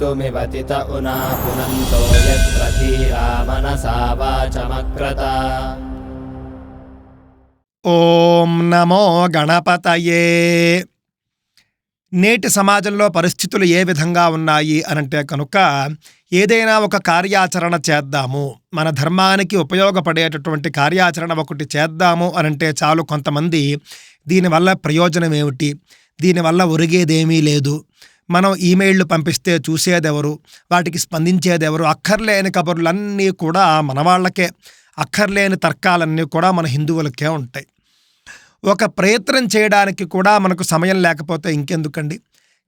कर्तुमिवतित उना पुनन्तो यत्र धीरा मनसा वाचमक्रत ఓం నమో గణపతయే నేటి సమాజంలో పరిస్థితులు ఏ విధంగా ఉన్నాయి అనంటే కనుక ఏదైనా ఒక కార్యాచరణ చేద్దాము మన ధర్మానికి ఉపయోగపడేటటువంటి కార్యాచరణ ఒకటి చేద్దాము అనంటే చాలు కొంతమంది దీనివల్ల ప్రయోజనం ఏమిటి దీనివల్ల ఒరిగేదేమీ లేదు మనం ఈమెయిల్లు పంపిస్తే చూసేదెవరు? వాటికి స్పందించేదెవరు? అక్కర్లేని కబుర్లన్నీ కూడా మన వాళ్ళకే. అక్కర్లేని తర్కాలన్నీ కూడా మన హిందువులకే ఉంటాయి. ఒక ప్రయత్నం చేయడానికి కూడా మనకు సమయం లేకపోతే ఇంకెందుకండి?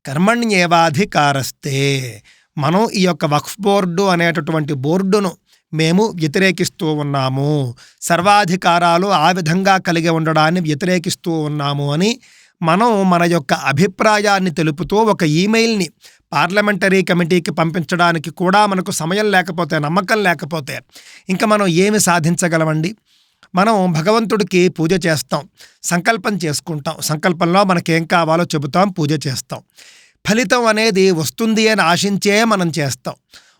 కర్మణ్యేవాధికారస్తే. మనం ఈ యొక్క వక్ఫ్ బోర్డు అనేటటువంటి బోర్డును మేము వ్యతిరేకిస్తూ ఉన్నాము. సర్వాధికారాలు ఆ విధంగా కలిగి ఉండడాన్ని వ్యతిరేకిస్తూ ఉన్నాము అని మనం మన యొక్క అభిప్రాయాన్ని తెలుపుతూ ఒక ఈమెయిల్ని పార్లమెంటరీ కమిటీకి పంపించడానికి కూడా మనకు సమయం లేకపోతే నమ్మకం లేకపోతే ఇంకా మనం ఏమి సాధించగలమండి? మనం భగవంతుడికి పూజ చేస్తాం సంకల్పం చేసుకుంటాం సంకల్పంలో మనకేం కావాలో చెబుతాం పూజ చేస్తాం. ఫలితం అనేది వస్తుంది అని ఆశించే మనం చేస్తాం.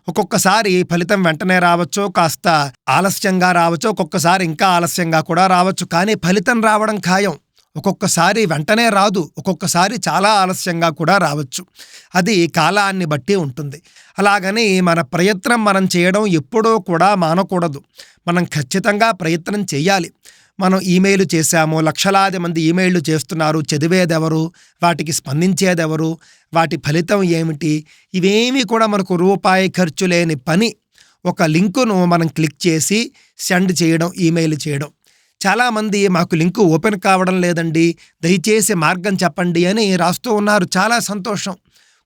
ఒక్కొక్కసారి ఫలితం వెంటనే రావచ్చు కాస్త ఆలస్యంగా రావచ్చు ఒక్కొక్కసారి ఇంకా ఆలస్యంగా కూడా రావచ్చు కానీ ఫలితం రావడం ఖాయం. ఒక్కొక్కసారి వెంటనే రాదు ఒక్కొక్కసారి చాలా ఆలస్యంగా కూడా రావచ్చు. అది కాలాన్ని బట్టి ఉంటుంది. అలాగని మన ప్రయత్నం మనం చేయడం ఎప్పుడూ కూడా మానకూడదు. మనం ఖచ్చితంగా ప్రయత్నం చేయాలి. మనం ఈమెయిల్ చేశాము లక్షలాది మంది ఈమెయిల్లు చేస్తున్నారు చదివేదెవరు వాటికి స్పందించేదెవరు వాటి ఫలితం ఏమిటి ఇవేమీ కూడా మనకు రూపాయి ఖర్చు లేని పని. ఒక లింకును మనం క్లిక్ చేసి సెండ్ చేయడం ఈమెయిల్ చేయడం. చాలామంది మాకు లింకు ఓపెన్ కావడం లేదండి. దయచేసి మార్గం చెప్పండి అని రాస్తూ ఉన్నారు. చాలా సంతోషం.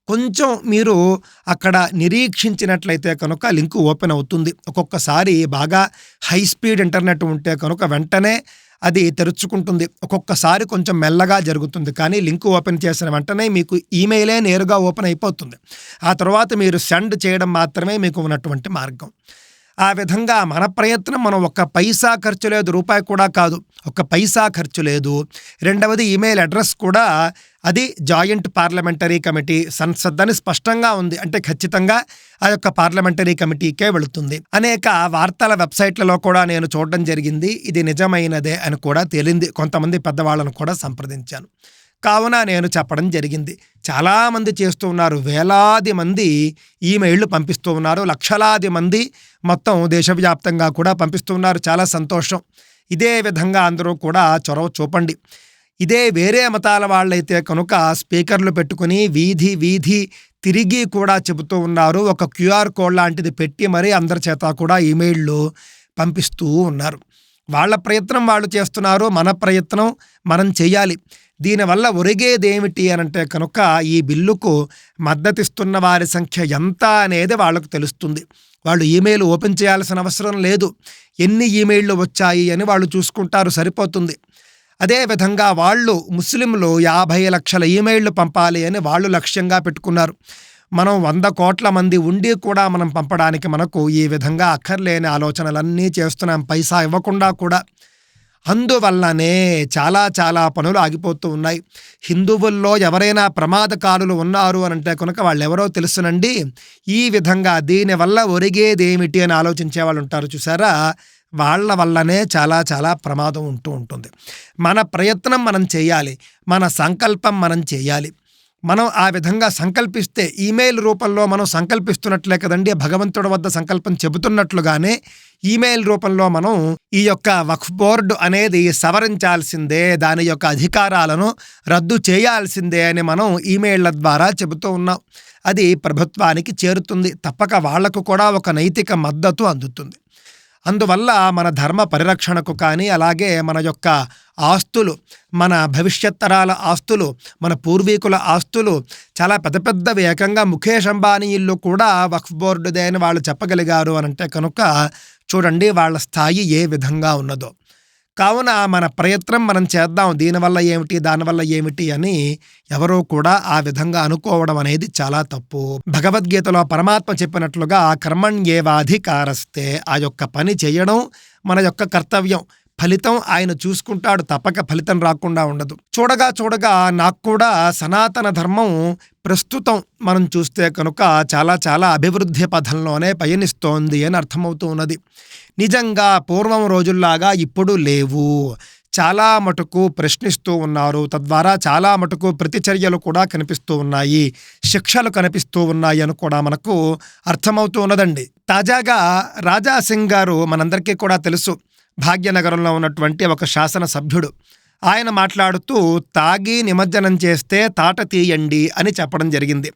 కొంచెం మీరు అక్కడ నిరీక్షించినట్లయితే కనుక లింకు ఓపెన్ అవుతుంది. ఒక్కొక్కసారి బాగా హై స్పీడ్ ఇంటర్నెట్ ఉంటే కనుక వెంటనే అది తెరుచుకుంటుంది. ఒక్కొక్కసారి కొంచెం మెల్లగా జరుగుతుంది. కానీ లింక్ ఓపెన్ చేసిన వెంటనే మీకు ఈమెయిలే నేరుగా ఓపెన్ అయిపోతుంది. ఆ తర్వాత మీరు సెండ్ చేయడం మాత్రమే మీకు ఉన్నటువంటి మార్గం. ఆ విధంగా మన ప్రయత్నం మనం ఒక్క పైసా ఖర్చు లేదు రూపాయి కూడా కాదు. ఒక్క పైసా ఖర్చు లేదు. రెండవది ఈమెయిల్ అడ్రస్ కూడా అది జాయింట్ పార్లమెంటరీ కమిటీ సంసద్ అని స్పష్టంగా ఉంది. అంటే ఖచ్చితంగా ఆ యొక్క పార్లమెంటరీ కమిటీకే వెళుతుంది. అనేక వార్తల వెబ్సైట్లలో కూడా నేను చూడడం జరిగింది. ఇది నిజమైనదే అని కూడా తేలింది. కొంతమంది పెద్దవాళ్ళను కూడా సంప్రదించాను. కావున నేను చెప్పడం జరిగింది. చాలామంది చేస్తూ ఉన్నారు. వేలాది మంది ఈమెయిళ్ళు పంపిస్తూ ఉన్నారు. లక్షలాది మంది మొత్తం దేశవ్యాప్తంగా కూడా పంపిస్తూ ఉన్నారు. చాలా సంతోషం. ఇదే విధంగా అందరూ కూడా చొరవ చూపండి. ఇదే వేరే మతాల వాళ్ళైతే కనుక స్పీకర్లు పెట్టుకుని వీధి వీధి తిరిగి కూడా చెబుతూ ఉన్నారు. ఒక క్యూఆర్ కోడ్ లాంటిది పెట్టి మరీ అందరి చేత కూడా ఈమెయిళ్ళు పంపిస్తూ ఉన్నారు. వాళ్ళ ప్రయత్నం వాళ్ళు చేస్తున్నారు. మన ప్రయత్నం మనం చేయాలి. దీనివల్ల ఒరిగేదేమిటి అనంటే కనుక ఈ బిల్లుకు మద్దతిస్తున్న వారి సంఖ్య ఎంత అనేది వాళ్ళకు తెలుస్తుంది. వాళ్ళు ఈమెయిల్ ఓపెన్ చేయాల్సిన అవసరం లేదు. ఎన్ని ఈమెయిళ్ళు వచ్చాయి అని వాళ్ళు చూసుకుంటారు సరిపోతుంది. అదేవిధంగా వాళ్ళు ముస్లింలు యాభై లక్షల ఈమెయిళ్ళు పంపాలి అని వాళ్ళు లక్ష్యంగా పెట్టుకున్నారు. మనం వంద కోట్ల మంది ఉండి కూడా మనం పంపడానికి మనకు ఈ విధంగా అక్కర్లేని ఆలోచనలన్నీ చేస్తున్నాం. పైసా ఇవ్వకుండా కూడా. అందువల్లనే చాలా చాలా పనులు ఆగిపోతూ ఉన్నాయి. హిందువుల్లో ఎవరైనా ప్రమాదకారులు ఉన్నారు అని అంటే కనుక వాళ్ళు ఎవరో తెలుసునండి. ఈ విధంగా దీనివల్ల ఒరిగేదేమిటి అని ఆలోచించే వాళ్ళు ఉంటారు చూసారా? వాళ్ళ వల్లనే చాలా చాలా ప్రమాదం ఉంటూ ఉంటుంది. మన ప్రయత్నం మనం చేయాలి. మన సంకల్పం మనం చేయాలి. మనం ఆ విధంగా సంకల్పిస్తే ఈమెయిల్ రూపంలో మనం సంకల్పిస్తున్నట్లే కదండి భగవంతుడి వద్ద సంకల్పం చెబుతున్నట్లుగానే ఈమెయిల్ రూపంలో మనం ఈ యొక్క వక్ఫ్ బోర్డు అనేది సవరించాల్సిందే దాని యొక్క అధికారాలను రద్దు చేయాల్సిందే అని మనం ఈమెయిళ్ళ ద్వారా చెబుతూ ఉన్నాం. అది ప్రభుత్వానికి చేరుతుంది తప్పక వాళ్ళకు కూడా ఒక నైతిక మద్దతు అందుతుంది. అందువల్ల మన ధర్మ పరిరక్షణకు కానీ అలాగే మన యొక్క ఆస్తులు మన భవిష్యత్ తరాల ఆస్తులు మన పూర్వీకుల ఆస్తులు చాలా పెద్ద పెద్దవి. ఏకంగా ముఖేష్ అంబానీ ఇల్లు కూడా వక్ఫ్ బోర్డుదే అని వాళ్ళు చెప్పగలిగారు అని అంటే కనుక చూడండి వాళ్ళ స్థాయి ఏ విధంగా ఉన్నదో. కావున మన ప్రయత్నం మనం చేద్దాం. దీనివల్ల ఏమిటి? దానివల్ల ఏమిటి అని ఎవరూ కూడా ఆ విధంగా అనుకోవడం అనేది చాలా తప్పు. భగవద్గీతలో పరమాత్మ చెప్పినట్లుగా కర్మణ్యేవాధికారస్తే ఆ యొక్క పని చేయడం మన యొక్క కర్తవ్యం. ఫలితం ఆయన చూసుకుంటాడు తప్పక ఫలితం రాకుండా ఉండదు. చూడగా చూడగా నాకు కూడా సనాతన ధర్మం ప్రస్తుతం మనం చూస్తే కనుక చాలా చాలా అభివృద్ధి పథంలోనే పయనిస్తోంది అని అర్థమవుతూ ఉన్నది. నిజంగా పూర్వం రోజుల్లాగా ఇప్పుడు లేవు. చాలా మటుకు ప్రశ్నిస్తూ ఉన్నారు. తద్వారా చాలా మటుకు ప్రతిచర్యలు కూడా కనిపిస్తూ ఉన్నాయి. శిక్షలు కనిపిస్తూ ఉన్నాయి అని కూడా మనకు అర్థమవుతూ ఉన్నదండి. తాజాగా రాజాసింగ్ గారు మనందరికీ కూడా తెలుసు. భాగ్యనగరంలో ఉన్నటువంటి ఒక శాసన సభ్యుడు ఆయన మాట్లాడుతూ తాగి నిమజ్జనం చేస్తే తాట తీయండి అని చెప్పడం జరిగింది.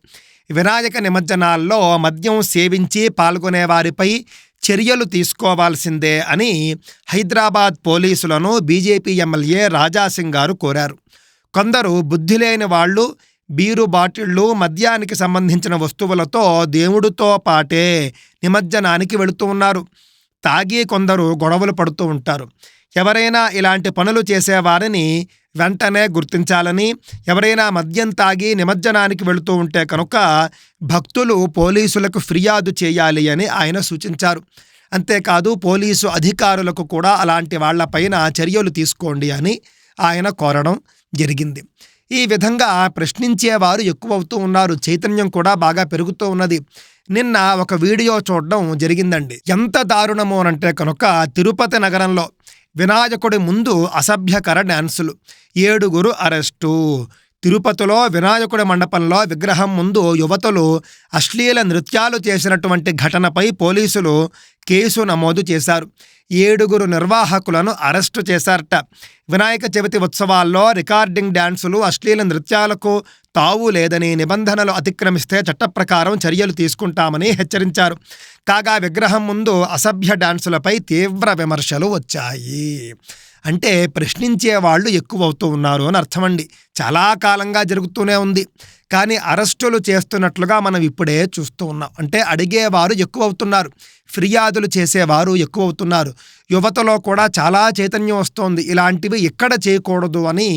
వినాయక నిమజ్జనాల్లో మద్యం సేవించి పాల్గొనే వారిపై చర్యలు తీసుకోవాల్సిందే అని హైదరాబాద్ పోలీసులను బీజేపీ ఎమ్మెల్యే రాజాసింగ్ గారు కోరారు. కొందరు బుద్ధి లేని వాళ్ళు బీరు బాటిళ్ళు మద్యానికి సంబంధించిన వస్తువులతో దేవుడితో పాటే నిమజ్జనానికి వెళుతూ ఉన్నారు. తాగి కొందరు గొడవలు పడుతూ ఉంటారు. ఎవరైనా ఇలాంటి పనులు చేసేవారిని వెంటనే గుర్తించాలని ఎవరైనా మద్యం తాగి నిమజ్జనానికి వెళుతూ ఉంటే కనుక భక్తులు పోలీసులకు ఫిర్యాదు చేయాలి అని ఆయన సూచించారు. అంతేకాదు పోలీసు అధికారులకు కూడా అలాంటి వాళ్ళపైన చర్యలు తీసుకోండి అని ఆయన కోరడం జరిగింది. ఈ విధంగా ప్రశ్నించేవారు ఎక్కువవుతూ ఉన్నారు. చైతన్యం కూడా బాగా పెరుగుతూ ఉన్నది. నిన్న ఒక వీడియో చూడడం జరిగిందండి. ఎంత దారుణమో అంటే కనుక తిరుపతి నగరంలో వినాయకుడి ముందు అసభ్యకర డ్యాన్సులు. ఏడుగురు అరెస్టు. తిరుపతిలో వినాయకుడి మండపంలో విగ్రహం ముందు యువతులు అశ్లీల నృత్యాలు చేసినటువంటి ఘటనపై పోలీసులు కేసు నమోదు చేశారు. ఏడుగురు నిర్వాహకులను అరెస్టు చేశారట. వినాయక చవితి ఉత్సవాల్లో రికార్డింగ్ డ్యాన్సులు అశ్లీల నృత్యాలకు తావు లేదని నిబంధనలు అతిక్రమిస్తే చట్టప్రకారం చర్యలు తీసుకుంటామని హెచ్చరించారు. కాగా విగ్రహం ముందు అసభ్య డాన్సులపై తీవ్ర విమర్శలు వచ్చాయి. అంటే ప్రశ్నించే వాళ్ళు ఎక్కువ అవుతూ ఉన్నారు అని అర్థమండి. చాలా కాలంగా జరుగుతూనే ఉంది. కానీ అరెస్టులు చేస్తున్నట్లుగా మనం ఇప్పుడే చూస్తూ ఉన్నాం. అంటే అడిగేవారు ఎక్కువ అవుతున్నారు ఫిర్యాదులు చేసేవారు ఎక్కువ అవుతున్నారు యువతలో కూడా చాలా చైతన్యం వస్తోంది. ఇలాంటివి ఎక్కడ చేయకూడదు అని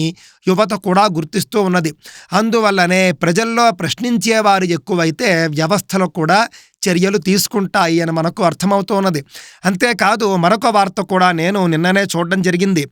యువత కూడా గుర్తిస్తూ ఉన్నది. అందువల్లనే ప్రజల్లో ప్రశ్నించేవారు ఎక్కువైతే వ్యవస్థలో కూడా చర్యలు తీసుకుంటాయి అని మనకు అర్థమవుతున్నది. అంతేకాదు మరొక వార్త కూడా నేను నిన్ననే చూడడం జరిగింది.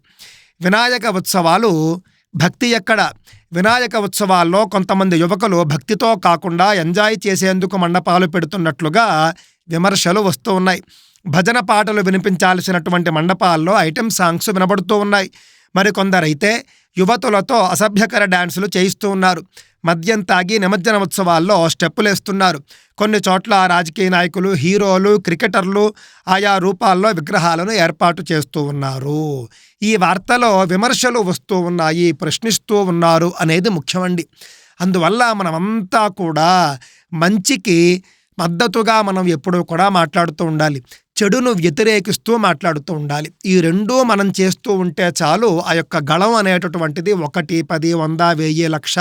వినాయక ఉత్సవాలు భక్తి ఎక్కడ? వినాయక ఉత్సవాల్లో కొంతమంది యువకులు భక్తితో కాకుండా ఎంజాయ్ చేసేందుకు మండపాలు పెడుతున్నట్లుగా విమర్శలు వస్తూ ఉన్నాయి. భజన పాటలు వినిపించాల్సినటువంటి మండపాల్లో ఐటెం సాంగ్స్ వినబడుతూ ఉన్నాయి. మరికొందరైతే యువతులతో అసభ్యకర డాన్సులు చేయిస్తూ ఉన్నారు. మద్యం తాగి నిమజ్జన ఉత్సవాల్లో స్టెప్పులేస్తున్నారు. కొన్ని చోట్ల రాజకీయ నాయకులు హీరోలు క్రికెటర్లు ఆయా రూపాల్లో విగ్రహాలను ఏర్పాటు చేస్తూ ఉన్నారు. ఈ వార్తలో విమర్శలు వస్తూ ఉన్నాయి ప్రశ్నిస్తూ ఉన్నారు అనేది ముఖ్యమండి. అందువల్ల మనమంతా కూడా మంచికి మద్దతుగా మనం ఎప్పుడూ కూడా మాట్లాడుతూ ఉండాలి. చెడును వ్యతిరేకిస్తూ మాట్లాడుతూ ఉండాలి. ఈ రెండూ మనం చేస్తూ ఉంటే చాలు ఆ యొక్క గళం అనేటటువంటిది ఒకటి పది వంద వెయ్యి లక్ష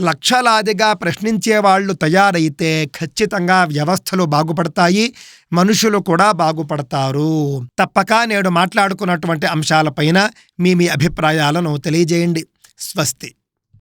లక్షలాదిగా ప్రశ్నించే వాళ్ళు తయారైతే ఖచ్చితంగా వ్యవస్థలు బాగుపడతాయి మనుషులు కూడా బాగుపడతారు. తప్పక నేడు మాట్లాడుకున్నటువంటి అంశాలపైన మీ మీ అభిప్రాయాలను తెలియజేయండి. స్వస్తి.